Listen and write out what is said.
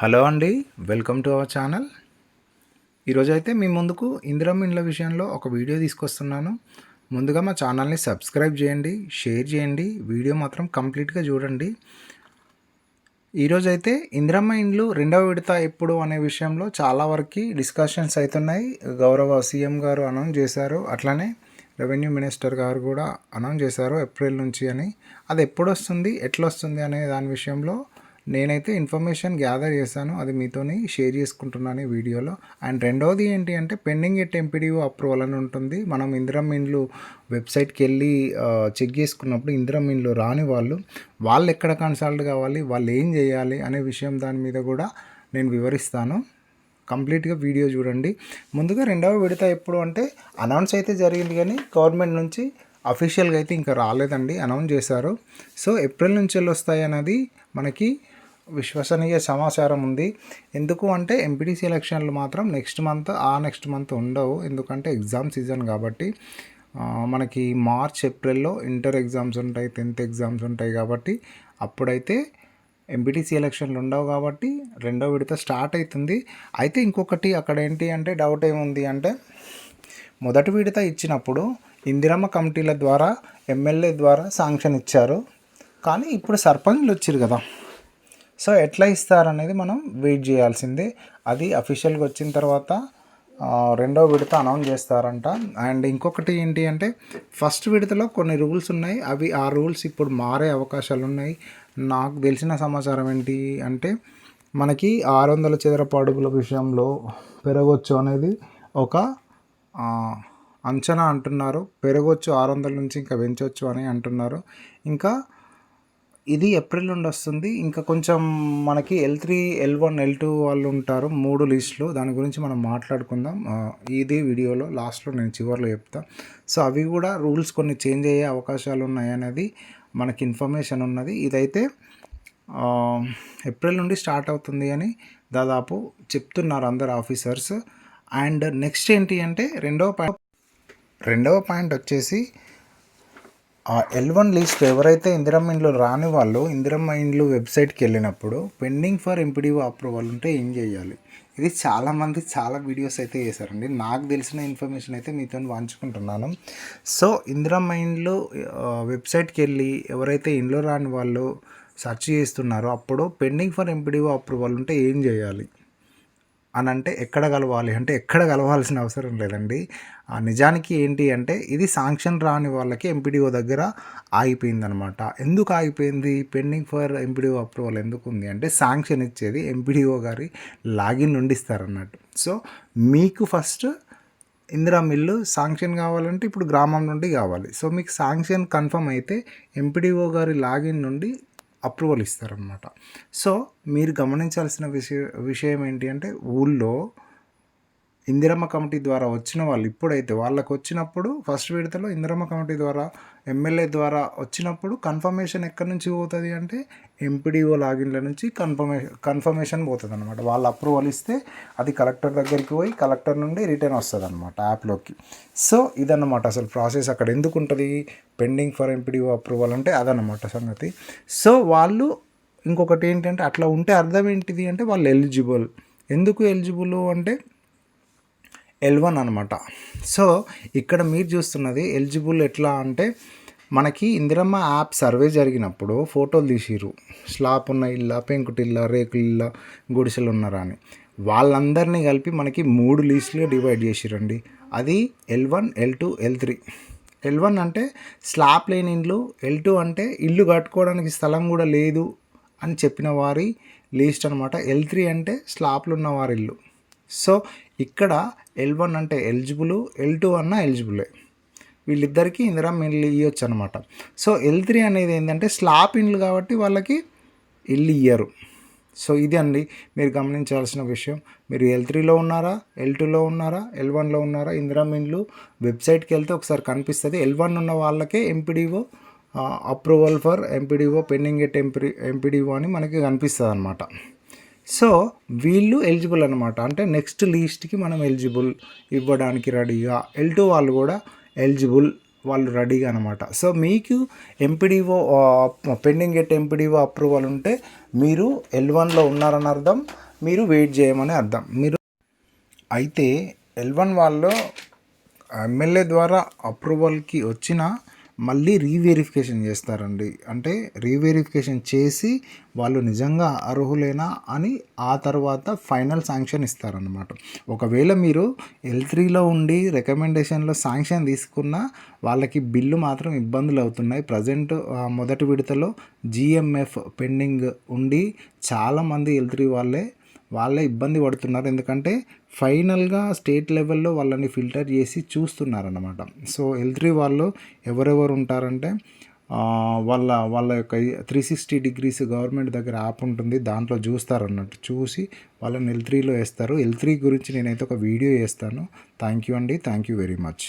Hello అండి welcome to our channel. ఈరోజు అయితే మీ ముందుకు ఇందిరమ్మ ఇండ్ల విషయంలో ఒక వీడియో తీసుకొస్తున్నాను. ముందుగా మా ఛానల్ని సబ్స్క్రైబ్ చేయండి షేర్ చేయండి వీడియో మాత్రం కంప్లీట్గా చూడండి. ఈరోజు అయితే ఇందిరమ్మ ఇండ్లు రెండవ విడత ఎప్పుడు అనే విషయంలో చాలా వరకు డిస్కషన్స్ అవుతున్నాయి గౌరవ సీఎం గారు అనౌన్స్ చేశారు అట్లనే రెవెన్యూ మినిస్టర్ గారు కూడా అనౌన్స్ చేశారు ఏప్రిల్ నుంచి అని. అది ఎప్పుడు వస్తుంది ఎట్లా వస్తుంది అనే దాని విషయంలో నేనైతే ఇన్ఫర్మేషన్ గ్యాదర్ చేశాను అది మీతోని షేర్ చేసుకుంటున్నాను ఈ వీడియోలో. అండ్ రెండవది ఏంటి అంటే పెండింగ్ ఎట్ ఎంపీడీఓ అప్రూవల్ అని ఉంటుంది. మనం ఇందిరం ఇండ్లు వెబ్సైట్కి వెళ్ళి చెక్ చేసుకున్నప్పుడు ఇందిరం ఇండ్లు రాని వాళ్ళు వాళ్ళు ఎక్కడ కన్సల్ట్ కావాలి వాళ్ళు ఏం చేయాలి అనే విషయం దాని మీద కూడా నేను వివరిస్తాను. కంప్లీట్గా వీడియో చూడండి. ముందుగా రెండవ విడత ఎప్పుడు అంటే అనౌన్స్ అయితే జరిగింది కానీ గవర్నమెంట్ నుంచి అఫీషియల్గా అయితే ఇంకా రాలేదండి అనౌన్స్ చేశారు. సో ఏప్రిల్ నుంచి వెళ్ళి వస్తాయి అనేది మనకి విశ్వసనీయ సమాచారం ఉంది. ఎందుకు అంటే ఎంపీటీసీ ఎలక్షన్లు మాత్రం నెక్స్ట్ మంత్ ఆ నెక్స్ట్ మంత్ ఉండవు. ఎందుకంటే ఎగ్జామ్ సీజన్ కాబట్టి మనకి మార్చ్ ఏప్రిల్లో ఇంటర్ ఎగ్జామ్స్ ఉంటాయి టెన్త్ ఎగ్జామ్స్ ఉంటాయి కాబట్టి అప్పుడైతే ఎంపీటీసీ ఎలక్షన్లు ఉండవు కాబట్టి రెండో విడత స్టార్ట్ అవుతుంది. అయితే ఇంకొకటి అక్కడ ఏంటి అంటే డౌట్ ఏముంది అంటే మొదటి విడత ఇచ్చినప్పుడు ఇందిరమ్మ కమిటీల ద్వారా ఎమ్మెల్యే ద్వారా శాంక్షన్ ఇచ్చారు. కానీ ఇప్పుడు సర్పంచ్లు వచ్చారు కదా. సో ఎట్లా ఇస్తారనేది మనం వెయిట్ చేయాల్సిందే. అది అఫీషియల్గా వచ్చిన తర్వాత రెండో విడత అనౌన్స్ చేస్తారంట. అండ్ ఇంకొకటి ఏంటి అంటే ఫస్ట్ విడతలో కొన్ని రూల్స్ ఉన్నాయి. అవి ఆ రూల్స్ ఇప్పుడు మారే అవకాశాలు ఉన్నాయి. నాకు తెలిసిన సమాచారం ఏంటి అంటే మనకి ఆరు వందల చదరపు అడుగుల విషయంలో పెరగొచ్చు అనేది ఒక అంచనా అంటున్నారు. పెరగొచ్చు ఆరు వందల నుంచి ఇంకా పెంచవచ్చు అని అంటున్నారు. ఇంకా ఇది ఏప్రిల్ నుండి వస్తుంది. ఇంకా కొంచెం మనకి L three L one L two వాళ్ళు ఉంటారు మూడు లిస్టులు. దాని గురించి మనం మాట్లాడుకుందాం. ఇది వీడియోలో లాస్ట్లో నేను చివరిలో చెప్తా. సో అవి కూడా రూల్స్ కొన్ని చేంజ్ అయ్యే అవకాశాలు ఉన్నాయి అనేది మనకి ఇన్ఫర్మేషన్ ఉన్నది. ఇదైతే ఏప్రిల్ నుండి స్టార్ట్ అవుతుంది అని దాదాపు చెప్తున్నారు అందరు ఆఫీసర్స్. అండ్ నెక్స్ట్ ఏంటి అంటే రెండవ పాయింట్ రెండవ పాయింట్ వచ్చేసి ఎల్ వన్ లిస్ట్ ఎవరైతే ఇందిరమ్మ ఇండ్లు రాని వాళ్ళు ఇందిరమ్మ ఇండ్లు వెబ్సైట్కి వెళ్ళినప్పుడు పెండింగ్ ఫర్ ఎంపీడీఓ అప్రూవల్ ఉంటే ఏం చేయాలి? ఇది చాలామంది చాలా వీడియోస్ అయితే చేశారండి. నాకు తెలిసిన ఇన్ఫర్మేషన్ అయితే మీతో పంచుకుంటున్నాను. సో ఇందిరమ్మ ఇండ్లు వెబ్సైట్కి వెళ్ళి ఎవరైతే ఇండ్లు రాని వాళ్ళు సెర్చ్ చేస్తున్నారో అప్పుడు పెండింగ్ ఫర్ ఎంపీడీఓ అప్రూవల్ ఉంటే ఏం చేయాలి? అని అంటే ఎక్కడ కలవాలి? అంటే ఎక్కడ కలవాల్సిన అవసరం లేదండి. ఆ నిజానికి ఏంటి అంటే ఇది శాంక్షన్ రాని వాళ్ళకి ఎంపీడీఓ దగ్గర ఆగిపోయిందనమాట. ఎందుకు ఆగిపోయింది? పెండింగ్ ఫర్ ఎంపీడీఓ అప్రూవల్ ఎందుకు ఉంది? అంటే శాంక్షన్ ఇచ్చేది ఎంపీడీఓ గారి లాగిన్ ఉండిస్తారన్నట్టు సో మీకు ఫస్ట్ ఇందిరా మిల్లు శాంక్షన్ కావాలంటే ఇప్పుడు గ్రామం నుండి కావాలి. సో మీకు శాంక్షన్ కన్ఫర్మ్ అయితే ఎంపీడీఓ గారి లాగిన్ నుండి అప్రూవల్ ఇస్తారనమాట సో మీరు గమనించాల్సిన విషయ విషయం ఏంటి అంటే ఊళ్ళో ఇందిరమ్మ కమిటీ ద్వారా వచ్చిన వాళ్ళు ఇప్పుడైతే వాళ్ళకు వచ్చినప్పుడు ఫస్ట్ విడతలో ఇందిరమ్మ కమిటీ ద్వారా ఎమ్మెల్యే ద్వారా వచ్చినప్పుడు కన్ఫర్మేషన్ ఎక్కడి నుంచి పోతుంది అంటే ఎంపీడీఓ లాగిన్ల నుంచి కన్ఫర్మేషన్ కన్ఫర్మేషన్ పోతుంది అనమాట వాళ్ళు అప్రూవల్ ఇస్తే అది కలెక్టర్ దగ్గరికి పోయి కలెక్టర్ నుండి రిటర్న్ వస్తుంది అనమాట యాప్లోకి. సో ఇదన్నమాట అసలు ప్రాసెస్ అక్కడ ఎందుకు ఉంటుంది? పెండింగ్ ఫర్ ఎంపీడీఓ అప్రూవల్ అంటే అదనమాట సంగతి. సో వాళ్ళు ఇంకొకటి ఏంటంటే అట్లా ఉంటే అర్థం ఏంటిది అంటే వాళ్ళు ఎలిజిబుల్. ఎందుకు ఎలిజిబుల్ అంటే ఎల్ వన్ అనమాట సో ఇక్కడ మీరు చూస్తున్నది ఎలిజిబుల్ ఎట్లా అంటే మనకి ఇందిరమ్మ యాప్ సర్వే జరిగినప్పుడు ఫోటోలు తీసిరు స్లాప్ ఉన్న ఇళ్ళ పెంకుటిల్ల రేకుల గుడిసెలు ఉన్నారా అని. వాళ్ళందరినీ కలిపి మనకి మూడు లిస్టులుగా డివైడ్ చేసిరండి అది L one L two L three L one అంటే స్లాప్ లేని ఇండ్లు ఎల్ టూ అంటే ఇల్లు కట్టుకోవడానికి స్థలం కూడా లేదు అని చెప్పిన వారి లీస్ట్ అనమాట ఎల్ త్రీ అంటే స్లాప్లు ఉన్న వారి ఇల్లు. సో ఇక్కడ ఎల్ వన్ అంటే ఎలిజిబుల్ ఎల్ టూ అన్న ఎలిజిబులే వీళ్ళిద్దరికీ ఇందిరా ఇల్లు ఇవ్వచ్చు అనమాట సో ఎల్ త్రీ అనేది ఏంటంటే స్లాప్ ఇండ్లు కాబట్టి వాళ్ళకి ఇల్లు ఇయ్యరు. సో ఇది అండి మీరు గమనించాల్సిన విషయం. మీరు ఎల్ త్రీలో ఉన్నారా ఎల్ టూలో ఉన్నారా ఎల్ వన్లో ఉన్నారా ఇందిరా ఇండ్లు వెబ్సైట్కి వెళ్తే ఒకసారి కనిపిస్తుంది. ఎల్ వన్ ఉన్న వాళ్ళకే MPDO approval for MPDO pending at MP MPDO అని మనకి కనిపిస్తుంది అనమాట సో వీళ్ళు ఎలిజిబుల్ అనమాట అంటే నెక్స్ట్ లీస్ట్కి మనం ఎలిజిబుల్ ఇవ్వడానికి రెడీగా ఎల్ టూ వాళ్ళు కూడా ఎలిజిబుల్ వాళ్ళు రెడీగా అనమాట సో మీకు MPDO pending at MPDO approval ఉంటే మీరు ఎల్ వన్లో ఉన్నారని అర్థం మీరు వెయిట్ చేయమని అర్థం. మీరు అయితే ఎల్ వన్ వాళ్ళు ఎమ్మెల్యే ద్వారా అప్రూవల్కి వచ్చిన మళ్ళీ రీవెరిఫికేషన్ చేస్తారండి. అంటే రీవెరిఫికేషన్ చేసి వాళ్ళు నిజంగా అర్హులేనా అని ఆ తర్వాత ఫైనల్ శాంక్షన్ ఇస్తారనమాట ఒకవేళ మీరు ఎల్ త్రీలో ఉండి రికమెండేషన్లో శాంక్షన్ తీసుకున్న వాళ్ళకి బిల్లు మాత్రం ఇబ్బందులు అవుతున్నాయి. ప్రజెంట్ మొదటి విడతలో జిఎంఎఫ్ పెండింగ్ ఉండి చాలామంది ఎల్ త్రీ వాళ్ళే వాళ్ళే ఇబ్బంది పడుతున్నారు. ఎందుకంటే ఫైనల్గా స్టేట్ లెవెల్లో వాళ్ళని ఫిల్టర్ చేసి చూస్తున్నారన్నమాట. సో ఎల్ త్రీ వాళ్ళు ఎవరెవరు ఉంటారంటే వాళ్ళ వాళ్ళ యొక్క త్రీ సిక్స్టీ డిగ్రీస్ గవర్నమెంట్ దగ్గర యాప్ ఉంటుంది. దాంట్లో చూస్తారు అన్నట్టు చూసి వాళ్ళని ఎల్ త్రీలో వేస్తారు. ఎల్ త్రీ గురించి నేనైతే ఒక వీడియో వేస్తాను థ్యాంక్ యూ అండి. Thank you very much